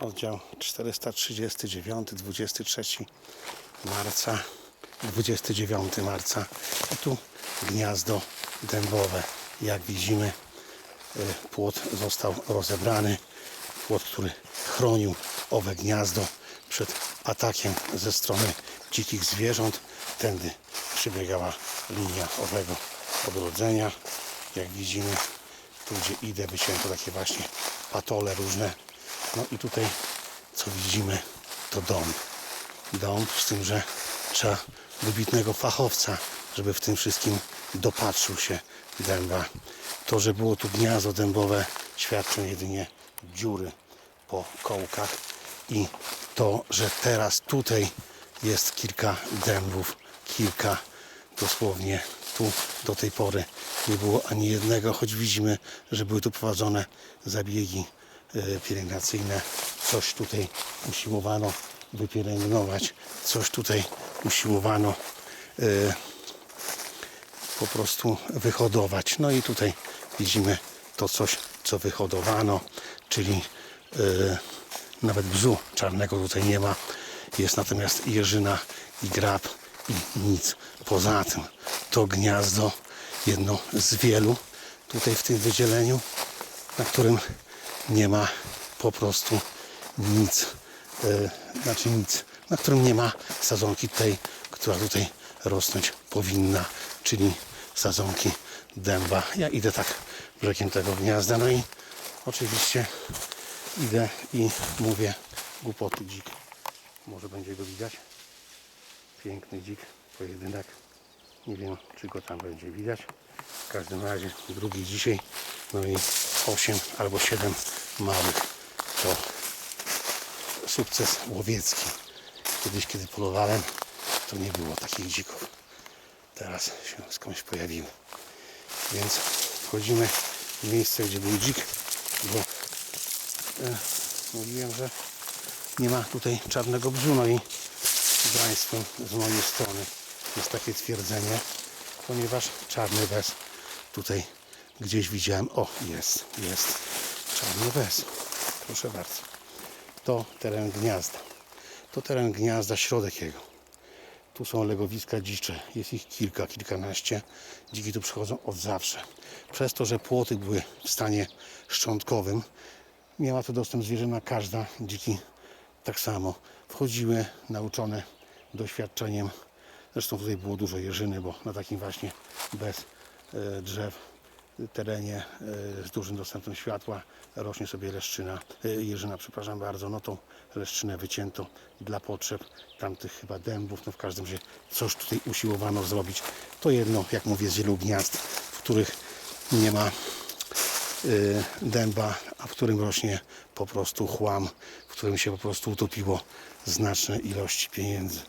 Oddział 439, 23 marca, 29 marca. I tu gniazdo dębowe. Jak widzimy, y, płot został rozebrany. Płot, który chronił owe gniazdo przed atakiem ze strony dzikich zwierząt. Tędy przebiegała linia owego odrodzenia. Jak widzimy, tu gdzie idę, wycięto takie właśnie patole różne. No i tutaj, co widzimy, to dom. Dom, z tym, że trzeba wybitnego fachowca, żeby w tym wszystkim dopatrzył się dęba. To, że było tu gniazdo dębowe, świadczą jedynie dziury po kołkach i to, że teraz tutaj jest kilka dębów, kilka dosłownie tu do tej pory nie było ani jednego, choć widzimy, że były tu prowadzone zabiegi pielęgnacyjne. Coś tutaj usiłowano wypielęgnować, coś tutaj usiłowano e, po prostu wyhodować. No i tutaj widzimy to coś, co wyhodowano, czyli e, nawet bzu czarnego tutaj nie ma. Jest natomiast jeżyna i grab i nic poza tym. To gniazdo, jedno z wielu tutaj w tym wydzieleniu, na którym nie ma po prostu nic, e, znaczy nic, na którym nie ma sadzonki tej, która tutaj rosnąć powinna, czyli sadzonki dęba. Ja idę tak brzegiem tego gniazda, no i oczywiście idę i mówię głupoty dzik. Może będzie go widać. Piękny dzik, pojedynek. Nie wiem, czy go tam będzie widać. Każdym razie drugi dzisiaj. No i 8 albo 7 małych. To sukces łowiecki. Kiedyś, kiedy polowałem, to nie było takich dzików. Teraz się skądś pojawiły. Więc wchodzimy w miejsce, gdzie był dzik, bo e, mówiłem, że nie ma tutaj czarnego bzu, no i Państwem z mojej strony jest takie twierdzenie, ponieważ czarny bez tutaj gdzieś widziałem, o jest, jest. Czarny bez, proszę bardzo, to teren gniazda, to teren gniazda, środek jego, tu są legowiska dzicze, jest ich kilka, kilkanaście, dziki tu przychodzą od zawsze, przez to, że płoty były w stanie szczątkowym, miała tu dostęp zwierzyna. Każda, dziki tak samo. Wchodziły nauczone doświadczeniem. Zresztą tutaj było dużo jeżyny, bo na takim właśnie bez drzew terenie e, z dużym dostępem światła rośnie sobie leszczyna, e, jeżyna, przepraszam bardzo, no tą leszczynę wycięto dla potrzeb tamtych chyba dębów, no w każdym razie coś tutaj usiłowano zrobić. To jedno, jak mówię, z wielu gniazd, w których nie ma dęba, a w którym rośnie po prostu chłam, w którym się po prostu utopiło znaczne ilości pieniędzy.